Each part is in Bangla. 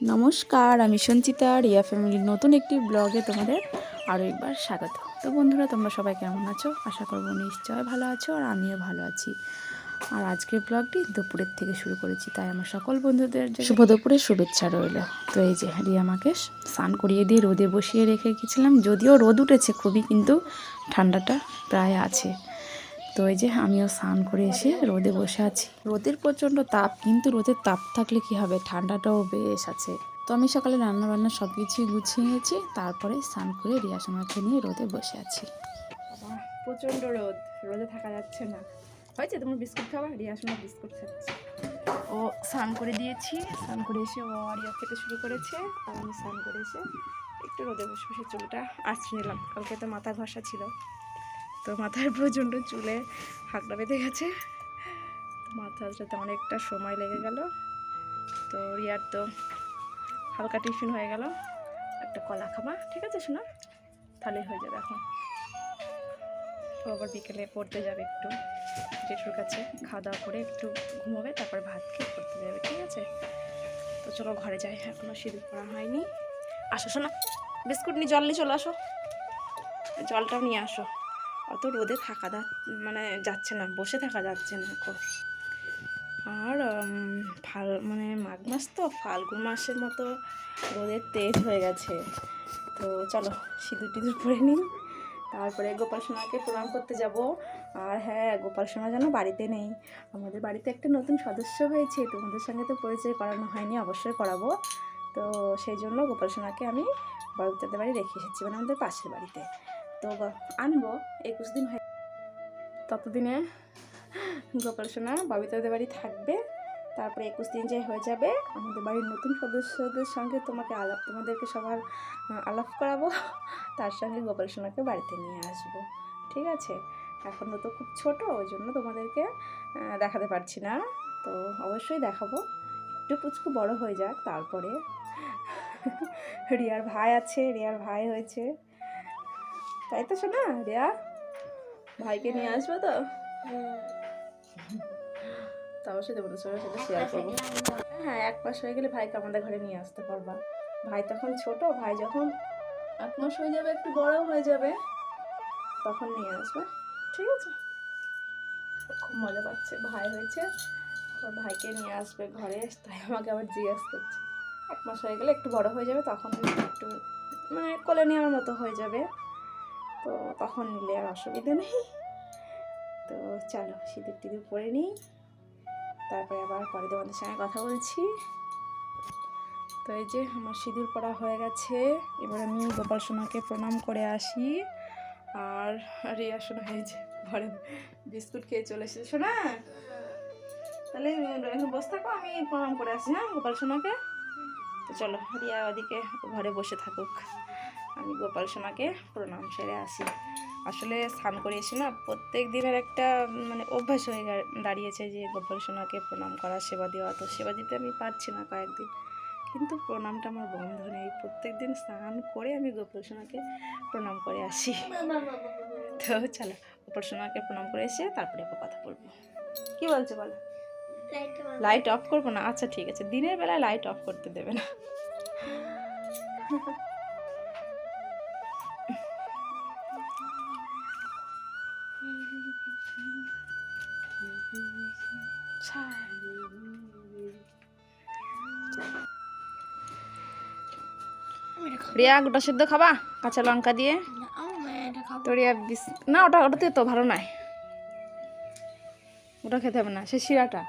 নমস্কার, আমি সঞ্চিতা, রিয়া ফ্যামিলির নতুন একটি ব্লগে তোমাদের আরও একবার স্বাগত। তো বন্ধুরা, তোমরা সবাই কেমন আছো? আশা করব নিশ্চয় ভালো আছো আর আমিও ভালো আছি। আর আজকের ব্লগটি দুপুরের থেকে শুরু করেছি, তাই আমার সকল বন্ধুদের শুভ দুপুরের শুভেচ্ছা রইল। তো এই যে রিয়া মাকে স্নান করিয়ে দিয়ে রোদে বসিয়ে রেখে গেছিলাম, যদিও রোদ উঠেছে খুবই, কিন্তু ঠান্ডাটা প্রায় আছে। তো এই যে আমিও স্নান করে এসে রোদে বসে আছি। রোদের প্রচণ্ড তাপ, কিন্তু রোদের তাপ থাকলে কি হবে? ঠান্ডাটাও বেশ আছে। তো আমি সকালে রান্না বান্না সব কিছুই গুছিয়ে নিয়েছি, তারপরে স্নান করে রিয়া সোনাকে নিয়ে রোদে বসে আছি। প্রচণ্ড রোদ, রোদে থাকা যাচ্ছে না। হয়েছে তোমার বিস্কুট খাবা রিয়া বিস্কুট খাচ্ছে ও স্নান করে দিয়েছি, স্নান করে এসে ও আরিয়া খেতে শুরু করেছে, আর আমি স্নান করে এসে একটু রোদে বসে বসে চুলটা আঁচড়ে নিলাম। কালকে তো মাথা ঘষা ছিল। তো মাথায় প্রচণ্ড চুলে হাঁকড়া বেঁধে গেছে। মাথা আঁচড়াতে অনেকটা সময় লেগে গেল। তো রিয়ার তো হালকা টিফিন হয়ে গেল। একটা কলা খাবা, ঠিক আছে শোনা তাহলেই হয়ে যাবে এখন। তো আবার বিকেলে পড়তে যাবে একটু। জেঠুর কাছে খাওয়া দাওয়া করে একটু ঘুমোবে, তারপর ভাত খেয়ে পড়তে যাবে, ঠিক আছে? তো চলো ঘরে যাই এখনও সিঁদুর পড়া হয়নি। আসো শোনা বিস্কুট নিয়ে জল নিয়ে চলে আসো। জলটাও নিয়ে আসো। অত রোদে থাকা মানে যাচ্ছে না, বসে থাকা যাচ্ছে না আর ফাল মানে মাঘ মাস তো, ফাল্গুন মাসের মতো রোদের তেজ হয়ে গেছে। তো চলো সিঁদুর টিঁদুর পরে নিই। তারপরে গোপাল সোনাকে প্রণাম করতে যাব। আর হ্যাঁ গোপাল সোনা যেন বাড়িতে নেই। আমাদের বাড়িতে একটা নতুন সদস্য হয়েছে। তোমাদের সঙ্গে তো পরিচয় করানো হয়নি, অবশ্যই করাবো। তো সেই জন্য গোপাল সোনাকে আমি বড়দের বাড়ি রেখে এসেছি মানে আমাদের পাশের বাড়িতে। তো আনব, একুশ দিন হয়ে ততদিনে গোপাল সোনা ববিতাদের বাড়ি থাকবে। তারপরে একুশ দিন যে হয়ে যাবে, আমাদের বাড়ির নতুন সদস্যদের সঙ্গে তোমাকে আলাপ, তোমাদেরকে সবার আলাপ করাবো। তার সঙ্গে গোপাল সোনাকে বাড়িতে নিয়ে আসব। ঠিক আছে? এখনও তো খুব ছোট, ওই জন্য তোমাদেরকে দেখাতে পারছি না। তো অবশ্যই দেখাবো। একটু পুচকু বড় হয়ে যাক, তারপরে। রিয়ার ভাই আছে, রিয়ার ভাই হয়েছে। তাই তো শোনা রিয়া। ভাইকে নিয়ে আসব তো? তো অবশ্যই তোমাদের সবার সাথে শেয়ার করব। হ্যাঁ এক মাস হয়ে গেলে ভাইকে আমাদের ঘরে নিয়ে আসতে পারবা। ভাই তখন ছোট ভাই যখন এক মাস হয়ে যাবে একটু বড় হয়ে যাবে তখন নিয়ে আসবে। ঠিক আছে? খুব মজা পাচ্ছে ভাই হয়েছে। তো ভাইকে নিয়ে আসবে ঘরে তাই আমাকে আবার জিজ্ঞেস করছে। এক মাস হয়ে গেলে একটু বড় হয়ে যাবে তখন একটু মানে কোলে নেওয়ার মতো হয়ে যাবে। তো তখন নিলে আর অসুবিধা নেই। তো চলো সিঁদুর টিঁদুর পরে নিই। তারপরে আবার পরে তোমাদের সঙ্গে কথা বলছি। তো এই যে আমার সিঁদুর পরা হয়ে গেছে। এবার আমি গোপাল সোনাকে প্রণাম করে আসি। আর রিয়া সোনা যে ঘরে বিস্কুট খেয়ে চলে এসেছে। সোনা, তাহলে এখন বসে থাকো, আমি প্রণাম করে আসি হ্যাঁ গোপাল সোনাকে? তো চলো, রিয়া ওদিকে ঘরে বসে থাকুক। আমি গোপাল সোনাকে প্রণাম সেরে আসি। আসলে স্নান করে না, প্রত্যেক দিনের একটা মানে অভ্যাস হয়ে দাঁড়িয়েছে যে গোপাল সোনাকে প্রণাম করা, সেবা দেওয়া। তো সেবা দিতে আমি পারছি না কয়েকদিন। কিন্তু প্রণামটা আমার বন্ধ নেই। প্রত্যেক দিন স্নান করে আমি গোপাল সোনাকে প্রণাম করে আসি। তো চলো, গোপাল সোনাকে প্রণাম করে এসে তারপরে কথা বলব। কি বলছো বলো? লাইট অফ করব না? আচ্ছা ঠিক আছে। দিনের বেলায় লাইট অফ করতে দেবে না। রিয়া গোটা সিদ্ধ খাবা? কাঁচা লঙ্কা দিয়ে? তো রিয়া বিস না ওটা ওটাতে তো ভালো নয়। ওটা খেতে হবে না সে শিরাটা।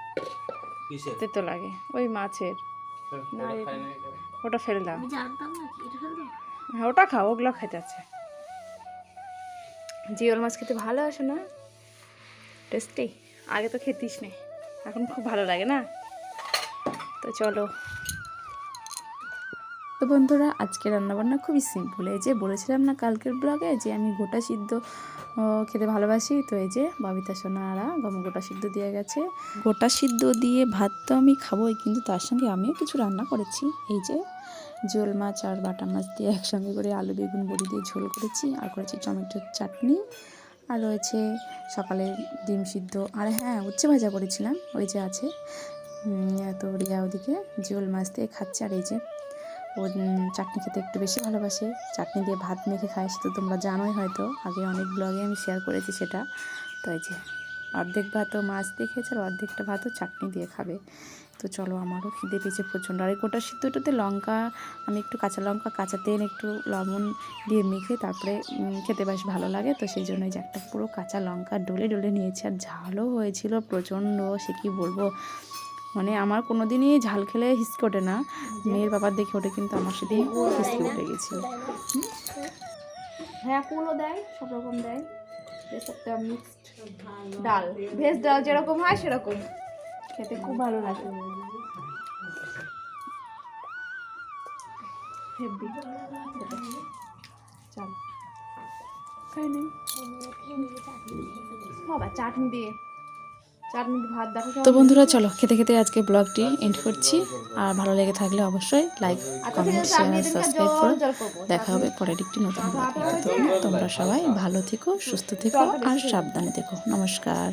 তেতো লাগে ওই মাছের। না, ওটা এটা- খাই না। ওটা ফেলে দাও। জানতাম না কি এটা ফেলব হ্যাঁ ওটা খাও ওগুলো খেতে আছে। জিওল মাছ খেতে ভালো আসে না টেস্টি আগে তো খেতিস নে এখন খুব ভালো লাগে না। তো চলো তো বন্ধুরা, আজকে রান্নাবান্না খুবই সিম্পল এই যে বলেছিলাম না কালকের ব্লগে যে আমি গোটা সিদ্ধ খেতে ভালোবাসি, তো এই যে ববিতা সোনারা গম গোটা সিদ্ধ দিয়ে গেছে। গোটা সিদ্ধ দিয়ে ভাত তো আমি খাবোই, কিন্তু তার সঙ্গে আমিও কিছু রান্না করেছি। এই যে জোল মাছ আর বাটা মাছ দিয়ে একসঙ্গে করে আলু, বেগুন, বড়ি দিয়ে ঝোল করেছি, আর করেছি টমেটোর চাটনি। আর রয়েছে সকালে ডিম সিদ্ধ, আর হ্যাঁ উচ্ছে ভাজা করেছিলাম, ওই যে আছে। তো রিয়া ওদিকে জোল মাছ দিয়ে খাচ্ছে, আর এই যে ও চাটনি খেতে একটু বেশি ভালোবাসে। চাটনি দিয়ে ভাত মেখে খায়, সেটা তোমরা জানোই হয়তো। আগে অনেক ব্লগে আমি শেয়ার করেছি সেটা। তো যে, অর্ধেক ভাতও মাছ দিয়ে খেয়েছে আর অর্ধেকটা ভাতও চাটনি দিয়ে খাবে। তো চলো আমারও খিদে পেয়েছে প্রচণ্ড। আর গোটা সিদ্ধটাতে লঙ্কা, আমি একটু কাঁচা লঙ্কা, কাঁচা তেল, একটু লবণ দিয়ে মেখে তারপরে খেতে বেশ ভালো লাগে। তো সেই জন্য যে একটা পুরো কাঁচা লঙ্কা ডলে ডলে নিয়েছি। আর ঝালও হয়েছিল প্রচণ্ড, সে কি বলব? মানে আমার কোনো দিনই ঝাল খেলে হিসকে ওঠে না। মেয়ের বাবার দেখে ওঠে কিন্তু আমার সেদিন হিসকে উঠে গেছিল হ্যাঁ কুলো দেয়, সব রকম দেয়। একটা মিক্সড ডাল। ভেজ ডাল যেরকম হয় সেরকম। খেতে খুব ভালো লাগে। চাটনি দিয়ে। তো বন্ধুরা চলো খেতে খেতে আজকে ব্লগটি এন্ড করছি। আর ভালো লেগে থাকলে অবশ্যই লাইক কমেন্ট শেয়ার সাবস্ক্রাইব করো। দেখা হবে পরের একটি নতুন ব্লগে। তোমরা সবাই ভালো থেকো সুস্থ থেকো আর সাবধানে থেকো। নমস্কার।